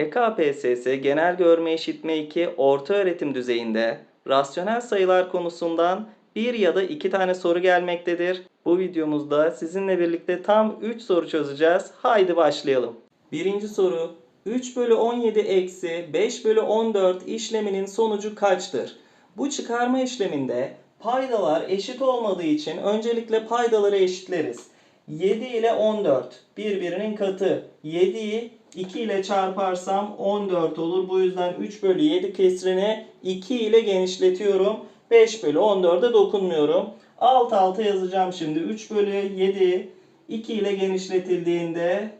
EKPSS Genel Görme İşitme 2 orta öğretim düzeyinde rasyonel sayılar konusundan bir ya da iki tane soru gelmektedir. Bu videomuzda sizinle birlikte tam 3 soru çözeceğiz. Haydi başlayalım. Birinci soru 3 bölü 17 eksi 5 bölü 14 işleminin sonucu kaçtır? Bu çıkarma işleminde paydalar eşit olmadığı için öncelikle paydaları eşitleriz. 7 ile 14 birbirinin katı. 7'yi 2 ile çarparsam 14 olur. Bu yüzden 3 bölü 7 kesrini 2 ile genişletiyorum. 5 bölü 14'e dokunmuyorum. Alt alta yazacağım şimdi. 3 bölü 7 2 ile genişletildiğinde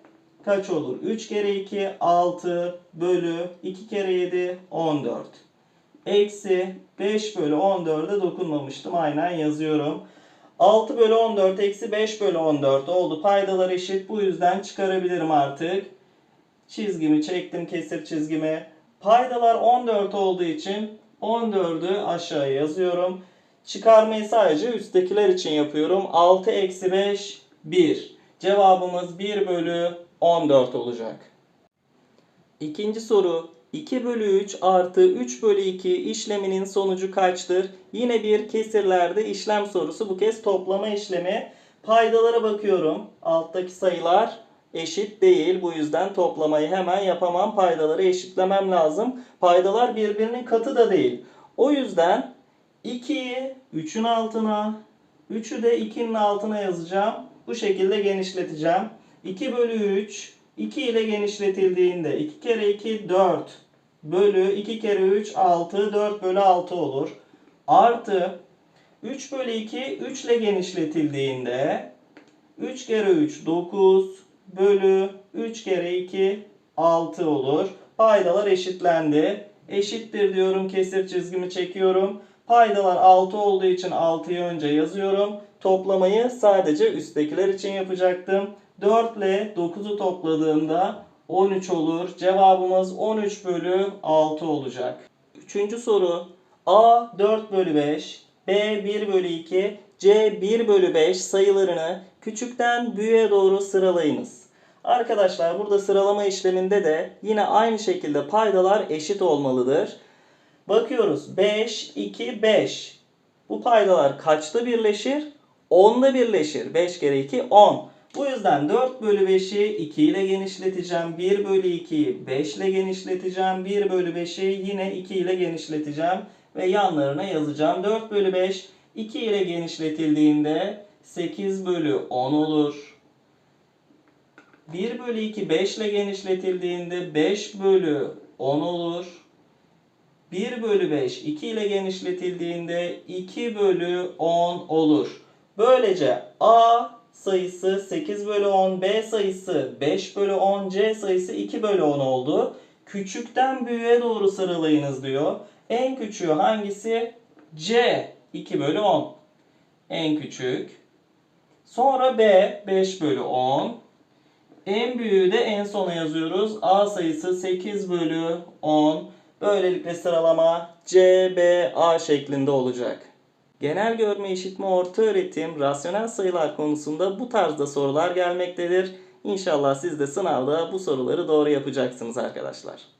kaç olur? 3 kere 2 6 bölü 2 kere 7 14. Eksi 5 bölü 14'e dokunmamıştım. Aynen yazıyorum. 6 bölü 14 eksi 5 bölü 14 oldu. Paydalar eşit. Bu yüzden çıkarabilirim artık. Çizgimi çektim kesir çizgimi. Paydalar 14 olduğu için 14'ü aşağıya yazıyorum. Çıkarmayı sadece üsttekiler için yapıyorum. 6 eksi 5 1. Cevabımız 1 bölü 14 olacak. İkinci soru 2 bölü 3 artı 3 bölü 2 işleminin sonucu kaçtır? Yine bir kesirlerde işlem sorusu. Bu kez toplama işlemi. Paydalara bakıyorum. Alttaki sayılar eşit değil. Bu yüzden toplamayı hemen yapamam. Paydaları eşitlemem lazım. Paydalar birbirinin katı da değil. O yüzden 2'yi 3'ün altına, 3'ü de 2'nin altına yazacağım. Bu şekilde genişleteceğim. 2 bölü 3 2 ile genişletildiğinde 2 kere 2 4 bölü 2 kere 3 6 4 bölü 6 olur. Artı 3 bölü 2 3 ile genişletildiğinde 3 kere 3 9 bölü 3 kere 2 6 olur. Paydalar eşitlendi. Eşittir diyorum kesir çizgimi çekiyorum. Paydalar 6 olduğu için 6'yı önce yazıyorum. Toplamayı sadece üsttekiler için yapacaktım. 4 ile 9'u topladığımda 13 olur. Cevabımız 13 bölü 6 olacak. Üçüncü soru. A 4 bölü 5, B 1 bölü 2, C 1 bölü 5 sayılarını küçükten büyüğe doğru sıralayınız. Arkadaşlar burada sıralama işleminde de yine aynı şekilde paydalar eşit olmalıdır. Bakıyoruz 5, 2, 5. Bu paydalar kaçta birleşir? 10'da birleşir. 5 kere 2 10. Bu yüzden 4 bölü 5'i 2 ile genişleteceğim. 1 bölü 2'yi 5 ile genişleteceğim. 1 bölü 5'i yine 2 ile genişleteceğim. Ve yanlarına yazacağım. 4 bölü 5 2 ile genişletildiğinde 8 bölü 10 olur. 1 bölü 2 5 ile genişletildiğinde 5 bölü 10 olur. 1 bölü 5 2 ile genişletildiğinde 2 bölü 10 olur. Böylece A sayısı 8 bölü 10, B sayısı 5 bölü 10, C sayısı 2 bölü 10 oldu. Küçükten büyüğe doğru sıralayınız diyor. En küçüğü hangisi? C 2 bölü 10. En küçük. Sonra B 5 bölü 10. En büyüğü de en sona yazıyoruz. A sayısı 8 bölü 10. Böylelikle sıralama C, B, A şeklinde olacak. Genel görme işitme orta öğretim rasyonel sayılar konusunda bu tarzda sorular gelmektedir. İnşallah siz de sınavda bu soruları doğru yapacaksınız arkadaşlar.